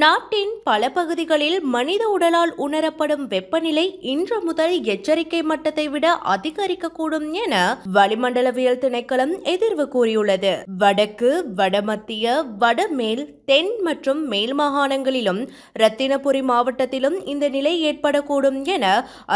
நாட்டின் பல பகுதிகளில் மனித உடலால் உணரப்படும் வெப்பநிலை இன்று முதல் எச்சரிக்கை மட்டத்தை விட அதிகரிக்கக்கூடும் என வளிமண்டலவியல் திணைக்களம் எதிர்வு கூறியுள்ளது. வடக்கு வடமத்திய வடமேல் தென் மற்றும் மேல் மாகாணங்களிலும் ரத்தினபுரி மாவட்டத்திலும் இந்த நிலை ஏற்படக்கூடும் என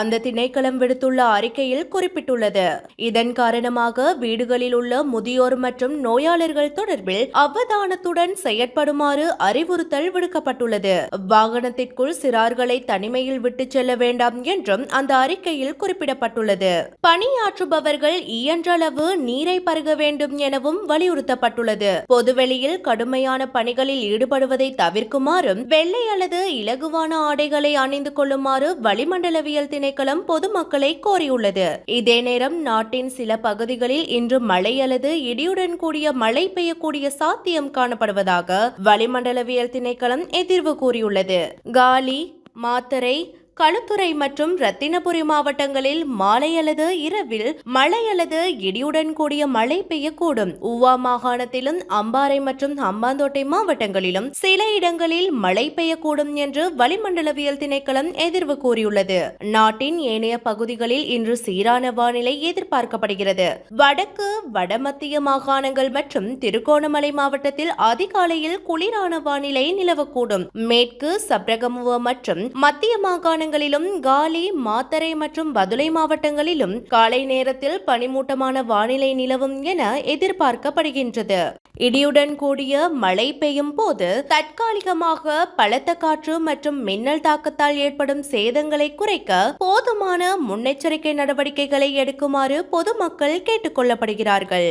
அந்த திணைக்களம் விடுத்துள்ள அறிக்கையில் குறிப்பிட்டுள்ளது. இதன் காரணமாக வீடுகளில் உள்ள முதியோர் மற்றும் நோயாளர்கள் தொடர்பில் அவதானத்துடன் செயற்படுமாறு அறிவுறுத்தல் கூறப்பட்டுள்ளது வாகனத்திற்குள் சிறார்களை தனிமையில் விட்டுச் செல்ல வேண்டாம் என்றும் அந்த அறிக்கையில் குறிப்பிடப்பட்டுள்ளது. பணியாற்றுபவர்கள் இயன்றளவு நீரை பருக வேண்டும் எனவும் வலியுறுத்தப்பட்டுள்ளது. பொதுவெளியில் கடுமையான பணிகளில் ஈடுபடுவதை தவிர்க்குமாறும் வெள்ளை அல்லது இலகுவான ஆடைகளை அணிந்து கொள்ளுமாறு வளிமண்டலவியல் திணைக்களம் பொதுமக்களை கோரியுள்ளது. இதே நேரம் நாட்டின் சில பகுதிகளில் இன்று மழை அல்லது இடியுடன் கூடிய மழை பெய்யக்கூடிய சாத்தியம் காணப்படுவதாக வளிமண்டலவியல் திணைக்களம் தீர்வு கூறியுள்ளது. காலி மாத்தரை களுத்துறை மற்றும் ரத்தினபுரி மாவட்டங்களில் மாலை அல்லது இரவில் மழை அல்லது இடியுடன் கூடிய மழை பெய்யக்கூடும். ஊவா மாகாணத்திலும் அம்பாறை மற்றும் அம்பாந்தோட்டை மாவட்டங்களிலும் சில இடங்களில் மழை பெய்யக்கூடும் என்று வளிமண்டலவியல் திணைக்களம் எதிர்வு கூறியுள்ளது. நாட்டின் ஏனைய பகுதிகளில் இன்று சீரான வானிலை எதிர்பார்க்கப்படுகிறது. வடக்கு வடமத்திய மாகாணங்கள் மற்றும் திருகோணமலை மாவட்டத்தில் அதிகாலையில் குளிரான வானிலை நிலவக்கூடும். மேற்கு சப்ரகமுவ மற்றும் மத்திய மாகாண மாகாணங்களிலும் காலி மாத்தரை மற்றும் பதுளை மாவட்டங்களிலும் காலை நேரத்தில் பனிமூட்டமான வானிலை நிலவும் என எதிர்பார்க்கப்படுகின்றது. இடியுடன் கூடிய மழை பெய்யும் போது தற்காலிகமாக பலத்த காற்று மற்றும் மின்னல் தாக்கத்தால் ஏற்படும் சேதங்களை குறைக்க போதுமான முன்னெச்சரிக்கை நடவடிக்கைகளை எடுக்குமாறு பொதுமக்கள் கேட்டுக்கொள்ளப்படுகிறார்கள்